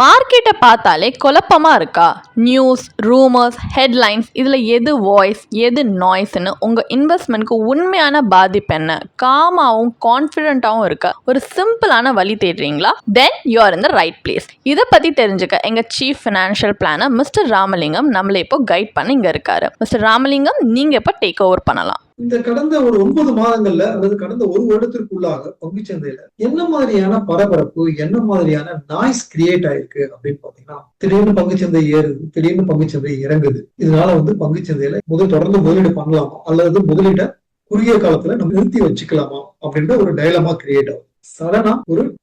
மார்க்கெட்டை பார்த்தாலே குழப்பமாக இருக்கா? நியூஸ் ரூமர்ஸ் ஹெட்லைன்ஸ் இதில் எது வாய்ஸ் எது நாய்ஸ்னு உங்கள் இன்வெஸ்ட்மெண்ட்க்கு உண்மையான பாதிப்பு என்ன? காமாவும் கான்ஃபிடென்ட்டாகவும் இருக்க ஒரு சிம்பிளான வழி தேடுறீங்களா? Then you are in the right place இதை பற்றி தெரிஞ்சுக்க எங்கள் chief financial planner mister Ramalingam நம்மளை இப்போ கைட் பண்ண இங்கே இருக்காரு. மிஸ்டர் ராமலிங்கம் நீங்கள் இப்போ டேக் ஓவர் பண்ணலாம். இந்த கடந்த ஒரு ஒன்பது மாதங்கள்ல அல்லது கடந்த ஒரு வருடத்திற்குள்ளாக பங்குச் சந்தையில என்ன மாதிரியான பரபரப்பு என்ன மாதிரியான நாய்ஸ் கிரியேட் ஆயிருக்கு அப்படின்னு பாத்தீங்கன்னா திடீர்னு பங்குச்சந்தை ஏறுது திடீர்னு பங்குச்சந்தை இறங்குது. இதனால வந்து பங்குச்சந்தையில முதல் தொடர்ந்து முதலீடு பண்ணலாமா? அல்லது முதலீட குறுகிய காலத்துல நம்ம நிறுத்தி வச்சுக்கலாமா? அப்படின்ற ஒரு டைலமா கிரியேட் ஆகுது. சடனா ஒரு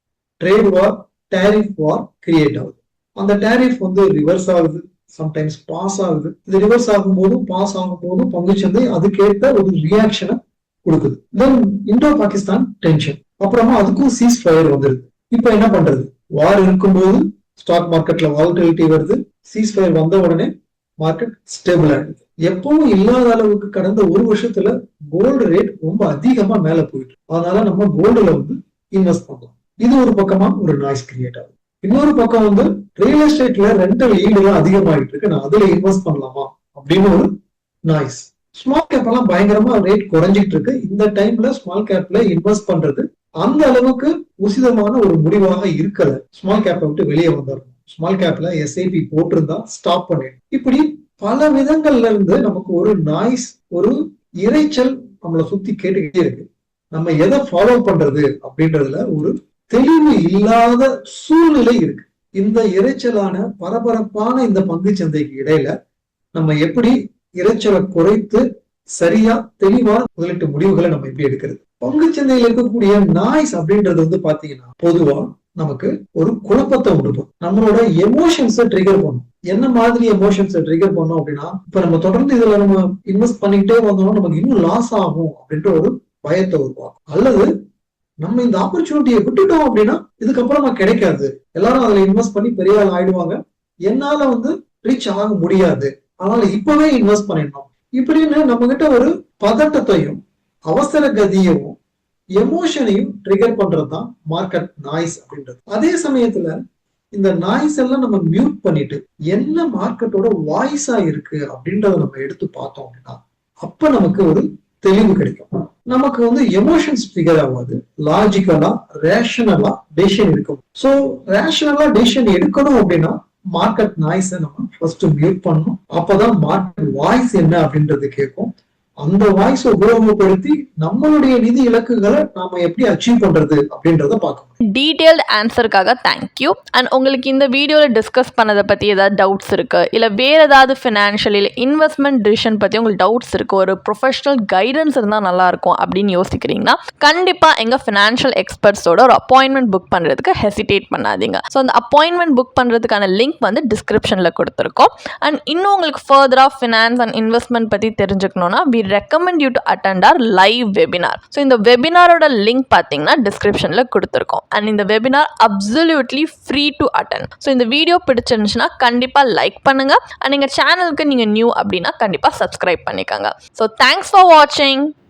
trade war tariff war create ஆகுது. அந்த டேரிஃப் வந்து ரிவர்ஸ் ஆகுது. சம்டைம்ஸ் பாஸ் ஆகுது. இது ரிவர்ஸ் ஆகும் போதும் பாஸ் ஆகும் போதும் பங்குச்சந்தை அதுக்கேற்ற ஒரு ரியாக்ஷனை கொடுக்குது. தென் இந்தோ பாகிஸ்தான் டென்ஷன் அப்புறமா அதுக்கும் சீஸ் ஃபயர் வந்துருது. இப்ப என்ன பண்றது? வார் இருக்கும்போது ஸ்டாக் மார்க்கெட்ல வாலட்டிலிட்டி வருது. சீஸ் ஃபயர் வந்த உடனே மார்க்கெட் ஸ்டேபிள் ஆயிடுது. எப்பவும் இல்லாத அளவுக்கு கடந்த ஒரு வருஷத்துல கோல்டு ரேட் ரொம்ப அதிகமா மேல போயிட்டு அதனால நம்ம கோல்டுல வந்து இன்வெஸ்ட் பண்ணலாம். இது ஒரு பக்கமா ஒரு நாய்ஸ் கிரியேட் ஆகுது. இன்னொரு பக்கம் வந்து ரியல் எஸ்டேட்ல ரெண்டல் ஈடுலாம் அதிகமாயிட்டு இருக்கு நான் அதுல இன்வெஸ்ட் பண்ணலாமா? அப்படின்னு ஒரு நாய்ஸ் ஸ்மால் கேப் எல்லாம் பயங்கரமா ரேட் குறைஞ்சிட்டு இருக்கு இந்த டைம்ல ஸ்மால் கேப்ல இன்வெஸ்ட் பண்றது அந்த அளவுக்கு உசிதமான ஒரு முடிவாக இருக்கல. ஸ்மால் கேப்பை விட்டு வெளியே வந்துடணும் ஸ்மால் கேப்ல எஸ்ஐபி போட்டிருந்தா ஸ்டாப் பண்ணிடும் இப்படி பல விதங்கள்ல இருந்து நமக்கு ஒரு நாய்ஸ் ஒரு இரைச்சல் நம்மளை சுத்தி கேட்டுக்கிட்டே இருக்கு. நம்ம எதை ஃபாலோ பண்றது அப்படின்றதுல ஒரு தெளிவு இல்லாத சூழ்நிலை இருக்கு. இந்த இரைச்சலான பரபரப்பான இந்த பங்கு சந்தைக்கு இடையில நம்ம எப்படி இரைச்சலை குறைத்து சரியா தெளிவா முதலீட்டு முடிவுகளை நம்ம எப்படி எடுக்கிறது? பங்கு சந்தையில் இருக்கக்கூடிய நாய்ஸ் அப்படின்றது வந்து பாத்தீங்கன்னா பொதுவா நமக்கு ஒரு குழப்பத்தை உண்டு நம்மளோட எமோஷன்ஸை ட்ரிகர் பண்ணும். என்ன மாதிரி எமோஷன்ஸை ட்ரிகர் பண்ணோம் அப்படின்னா இப்ப நம்ம தொடர்ந்து இதுல நம்ம இன்வெஸ்ட் பண்ணிக்கிட்டே வந்தோம்னா நமக்கு இன்னும் லாஸ் ஆகும் அப்படின்ற ஒரு பயத்தை உருவாக்கும். அல்லது நம்ம இந்த ஆப்பர்ச்சுனிட்டியை விட்டுட்டோம் அப்படின்னா இதுக்கப்புறமா கிடைக்காது. எல்லாரும் அதுல இன்வெஸ்ட் பண்ணி பெரிய ஆள் ஆயிடுவாங்க. என்னால வந்து ரீச் ஆக முடியாது. அதனால இப்பவே இன்வெஸ்ட் பண்ணிடணும். இப்படின்னு நம்ம கிட்ட ஒரு பதட்டத்தையும் அவசர கதியவும் எமோஷனையும் ட்ரிகர் பண்றதுதான் மார்க்கெட் நாய்ஸ் அப்படின்றது. அதே சமயத்துல இந்த நாய்ஸ் எல்லாம் நம்ம மியூட் பண்ணிட்டு என்ன மார்க்கெட்டோட வாய்ஸா இருக்கு அப்படின்றத நம்ம எடுத்து பார்த்தோம் அப்படின்னா அப்ப நமக்கு ஒரு தெளிவு கிடைக்கும். நமக்கு வந்து எமோஷன்ஸ் ஃபிகர் ஆகாது. லாஜிக்கலா ரேஷனலா டெசிஷன் எடுக்கும். ஸோ ரேஷனலா டெசிஷன் எடுக்கணும் அப்படின்னா மார்க்கெட் நாய்ஸை நம்ம ஃபர்ஸ்ட் மியூட் பண்ணணும். அப்பதான் மார்க்கெட் வாய்ஸ் என்ன அப்படின்றது கேட்கும். அந்த வாய்ஸை உபயோகப்படுத்தி நம்மளுடைய நிதி இலக்குகளை நாம எப்படி அச்சீவ் பண்றது அப்படின்றத பார்க்கணும். டீட்டெயில்டு ஆன்சருக்காக தேங்க்யூ அண்ட் உங்களுக்கு இந்த வீடியோவில் டிஸ்கஸ் பண்ணதை பற்றி ஏதாவது டவுட்ஸ் இருக்குது இல்லை வேறு ஏதாவது ஃபினான்ஷியல் இல்லை இன்வெஸ்ட்மெண்ட் டிசிஷன் பற்றி உங்களுக்கு டவுட்ஸ் இருக்குது ஒரு ப்ரொஃபஷனல் கைடன்ஸ் இருந்தால் நல்லாயிருக்கும் அப்படின்னு யோசிக்கிறீங்கன்னா கண்டிப்பாக எங்கள் ஃபினான்ஷியல் எக்ஸ்பர்ட்ஸோட ஒரு அப்பாயின்மெண்ட் புக் பண்ணுறதுக்கு ஹெசிடேட் பண்ணாதீங்க. ஸோ அந்த அப்பாயின்மெண்ட் புக் பண்ணுறதுக்கான லிங்க் வந்து டிஸ்கிரிப்ஷனில் கொடுத்துருக்கோம். அண்ட் இன்னும் உங்களுக்கு ஃபர்தராக ஃபினான்ஸ் அண்ட் இன்வெஸ்ட்மெண்ட் பற்றி தெரிஞ்சுக்கணுன்னா we recommend you to attend our live webinar so இந்த வெபினாரோட லிங்க் பார்த்தீங்கன்னா டிஸ்கிரிப்ஷனில் கொடுத்துருக்கோம். அண்ட் இந்த webinar absolutely free to attend so இந்த வீடியோ பிடிச்சிருந்துச்சுன்னா கண்டிப்பாக லைக் பண்ணுங்கள் அண்ட் எங்கள் சேனலுக்கு நீங்கள் நியூ அப்படின்னா கண்டிப்பாக சப்ஸ்கிரைப் பண்ணிக்கோங்க. ஸோ தேங்க்ஸ் ஃபார் வாட்சிங்